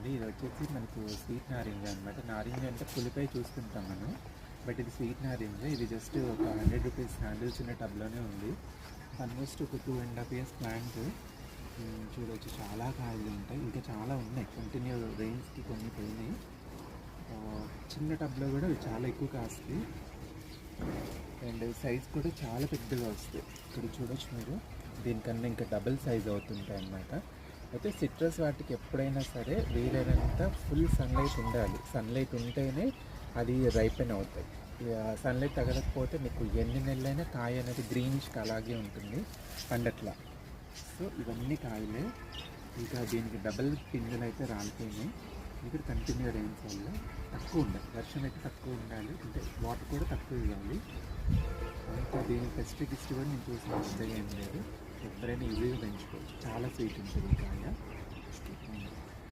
అండి ఇది వచ్చేసి మనకు స్వీట్ నారింజ అనమాట నారింజ అంటే పులిపై చూసుకుంటాం మనం. బట్ ఇది స్వీట్ నారింజ. ఇది జస్ట్ ఒక హండ్రెడ్ రూపీస్ హ్యాండిల్ చిన్న టబ్లోనే ఉంది. ఆల్మోస్ట్ ఒక two and half years plant చూడొచ్చు. చాలా కాయలు ఉంటాయి. ఇంకా చాలా ఉన్నాయి. కంటిన్యూ రేంజ్కి కొన్ని పోయినాయి. చిన్న టబ్లో కూడా చాలా ఎక్కువ కాస్తాయి. అండ్ సైజ్ కూడా చాలా పెద్దగా వస్తాయి. ఇక్కడ చూడొచ్చు మీరు. దీనికన్నా ఇంకా డబుల్ సైజ్ అవుతుంటాయి అన్నమాట. అయితే సిట్రస్ వాటికి ఎప్పుడైనా సరే వీలైనంత ఫుల్ సన్లైట్ ఉండాలి. సన్లైట్ ఉంటేనే అది రైపెన్ అవుతాయి. సన్లైట్ తగలకపోతే మీకు ఎన్ని నెలలైనా కాయ అనేది గ్రీనిష్ అలాగే ఉంటుంది పండట్లా. సో ఇవన్నీ కాయలే. ఇంకా దీనికి డబల్ పిందెలు అయితే రాలిపోయినాయి. ఇక్కడ కంటిన్యూ రైన్స్ వల్ల తక్కువ ఉండాలి. వర్షం అయితే తక్కువ ఉండాలి. అంటే వాటర్ కూడా తక్కువ ఇవ్వాలి. ఇంకా దీని పెస్టిక్ హిస్టరీ కూడా నేను చూసిన పెద్దగా ఏం లేదు. ఎవరైనా ఈజీగా పెంచుకోవచ్చు. Let's alasan itu sebenarnya.